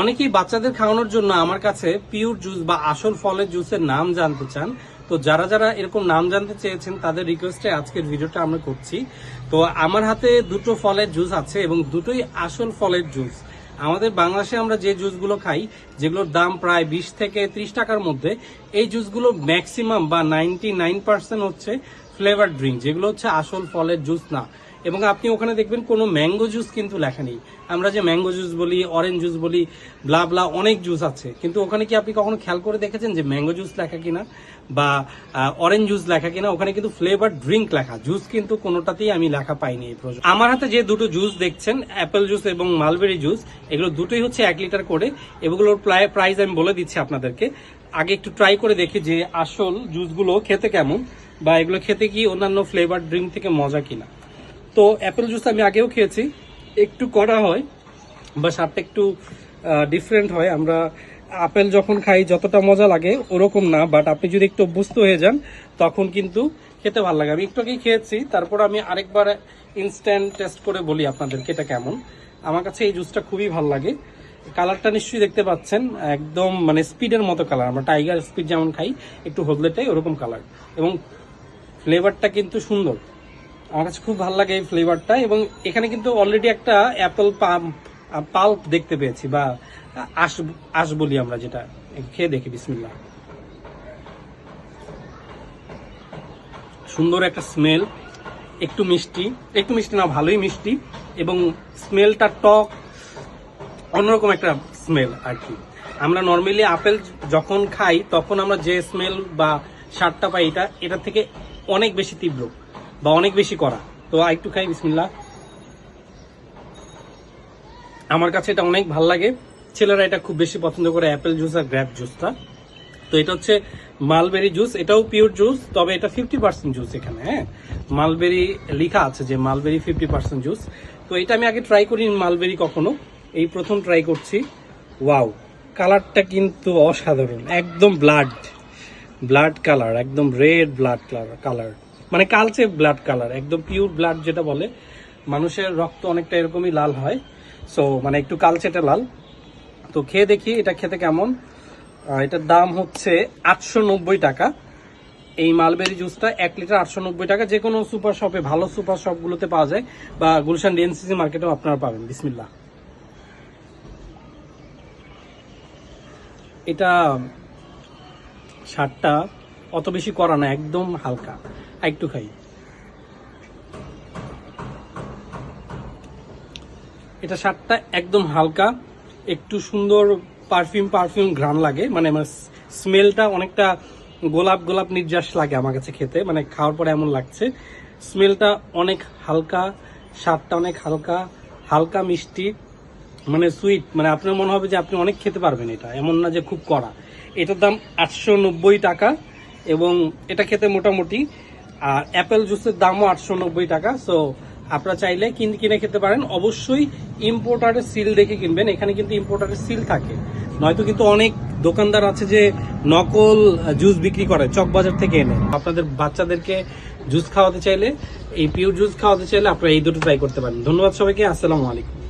অনেকেই বাচ্চাদের খাওয়ানোর জন্য আমার কাছে পিওর জুস বা আসল ফলের জুসের নাম জানতে চান। তো যারা যারা এরকম নাম জানতে চেয়েছেন, তাদের রিকোয়েস্টে আজকের ভিডিওটা আমরা করছি। তো আমার হাতে দুটো ফলের জুস আছে এবং দুটোই আসল ফলের জুস। আমাদের বাংলাদেশে আমরা যে জুসগুলো খাই, যেগুলোর দাম প্রায় বিশ থেকে ত্রিশ টাকার মধ্যে, এই জুসগুলো ম্যাক্সিমাম বা নাইনটি হচ্ছে ফ্লেভার ড্রিঙ্ক যেগুলো হচ্ছে আসল ফলের জুস না। এবং আপনি ওখানে দেখবেন কোনো ম্যাঙ্গো জুস কিন্তু লেখা নেই। আমরা যে ম্যাঙ্গো জুস বলি, অরেঞ্জ জুস বলি, ব্লা ব্লা অনেক জুস আছে। কিন্তু ওখানে কি আপনি কখনো খেয়াল করে দেখেছেন যে ম্যাঙ্গো জুস লেখা কিনা? বা অরেঞ্জ জুস লেখা কিনা? ওখানে কিন্তু ফ্লেভার ড্রিঙ্ক লেখা। জুস কিন্তু কোনোটাতেই আমি লেখা পাইনি এই প্রজন্ম আমার হাতে যে দুটো জুস দেখছেন, অ্যাপেল জুস এবং মালবেরি জুস, এগুলো দুটোই হচ্ছে এক লিটার করে। এগুলোর প্রায় প্রাইস আমি বলে দিচ্ছি আপনাদেরকে। আগে একটু ট্রাই করে দেখি যে আসল জুসগুলো খেতে কেমন, বা এগুলো খেতে কি অন্যান্য ফ্লেভার ড্রিঙ্ক থেকে মজা কিনা। তো অ্যাপেল জুস আমি আগেও খেয়েছি। একটু কড়া হয়, বা স্বাদটা একটু ডিফারেন্ট হয়। আমরা আপেল যখন খাই, যতটা মজা লাগে, ওরকম না। বাট আপনি যদি একটু অভ্যস্ত হয়ে যান, তখন কিন্তু খেতে ভালো লাগে। আমি একটু আগেই খেয়েছি, তারপর আমি আরেকবার ইনস্ট্যান্ট টেস্ট করে বলি আপনাদেরকে এটা কেমন। আমার কাছে এই জুসটা খুবই ভালো লাগে। কালারটা নিশ্চয়ই দেখতে পাচ্ছেন। একদম মানে স্পিডের মতো কালার আমরা টাইগার স্পিড যেমন খাই, একটু হদলেটাই ওরকম কালার এবং ফ্লেভারটা কিন্তু সুন্দর। আমার কাছে খুব ভালো লাগে এই ফ্লেভারটা এবং এখানে কিন্তু অলরেডি একটা অ্যাপেল পাম্প পাল্প দেখতে পেয়েছি বা আশ আশ বলি আমরা যেটা। খেয়ে দেখি বিসমিল্লা সুন্দর একটা স্মেল একটু মিষ্টি একটু মিষ্টি না, ভালোই মিষ্টি এবং স্মেলটা টক, অন্যরকম একটা স্মেল আর কি। আমরা নর্মালি আপেল যখন খাই, তখন আমরা যে স্মেল বা স্বাদটা পাই এটা এটা থেকে অনেক বেশি তীব্র। বা অনেক বেশি করা। তো একটু খাই বিসমিল্লা আমার কাছে এটা অনেক ভালো লাগে। ছেলেরা এটা খুব বেশি পছন্দ করে অ্যাপেল জুস আর গ্র্যাপ জুসটা। তো এটা হচ্ছে মালবেরি জুস। এটাও পিওর জুস, তবে এটা ফিফটি পার্সেন্ট জুস এখানে হ্যাঁ? মালবেরি লেখা আছে যে মালবেরি ফিফটি পার্সেন্ট জুস। তো এটা আমি আগে ট্রাই করিনি মালবেরি কখনো। এই প্রথম ট্রাই করছি। ওয়াও, কালারটা কিন্তু অসাধারণ। একদম ব্লাড ব্লাড কালার, একদম রেড ব্লাড কালার কালার। মানে কালচে ব্লাড কালার একদম পিওর ব্লাড যেটা বলে, মানুষের রক্ত অনেকটা এরকমই লাল হয়। সো মানে একটু কালচেটা লাল। তো খেয়ে দেখি এটা খেতে কেমন। এটার দাম হচ্ছে আটশো নব্বই টাকা। এই মালবেরি জুসটা এক লিটার আটশো নব্বই টাকা। যে কোনো সুপার শপে ভালো সুপার শপগুলোতে পাওয়া যায়। বা গুলশান ডিএনসিসি মার্কেটেও আপনারা পাবেন। বিসমিল্লা এটা স্বাদটা অত বেশি করা না, একদম হালকা। একটু খাই। এটা স্বাদটা একদম হালকা, একটু সুন্দর পারফিউম পারফিউম ঘ্রাণ লাগে মানে আমার স্মেলটা অনেকটা গোলাপ গোলাপ নির্যাস লাগে আমার কাছে খেতে মানে খাওয়ার পরে এমন লাগছে। স্মেলটা অনেক হালকা, স্বাদটা অনেক হালকা হালকা মিষ্টি মানে সুইট মানে আপনার মনে হবে যে আপনি অনেক খেতে পারবেন এটা, এমন না যে খুব কড়া। এটার দাম আটশো নব্বই টাকা। এবং এটা খেতে মোটামুটি, আর অ্যাপেল জুসের দামও আটশো নব্বই টাকা সো আপনারা চাইলে কিন কিনে খেতে পারেন। অবশ্যই ইম্পোর্টারের সিল দেখে কিনবেন, এখানে কিন্তু ইম্পোর্টারের সিল থাকে। নয়তো কিন্তু অনেক দোকানদার আছে যে নকল জুস বিক্রি করে চকবাজার থেকে এনে। আপনাদের বাচ্চাদেরকে জুস খাওয়াতে চাইলে, এই পিওর জুস খাওয়াতে চাইলে আপনারা এই দুটো ট্রাই করতে পারেন। ধন্যবাদ সবাইকে, আসসালামু আলাইকুম।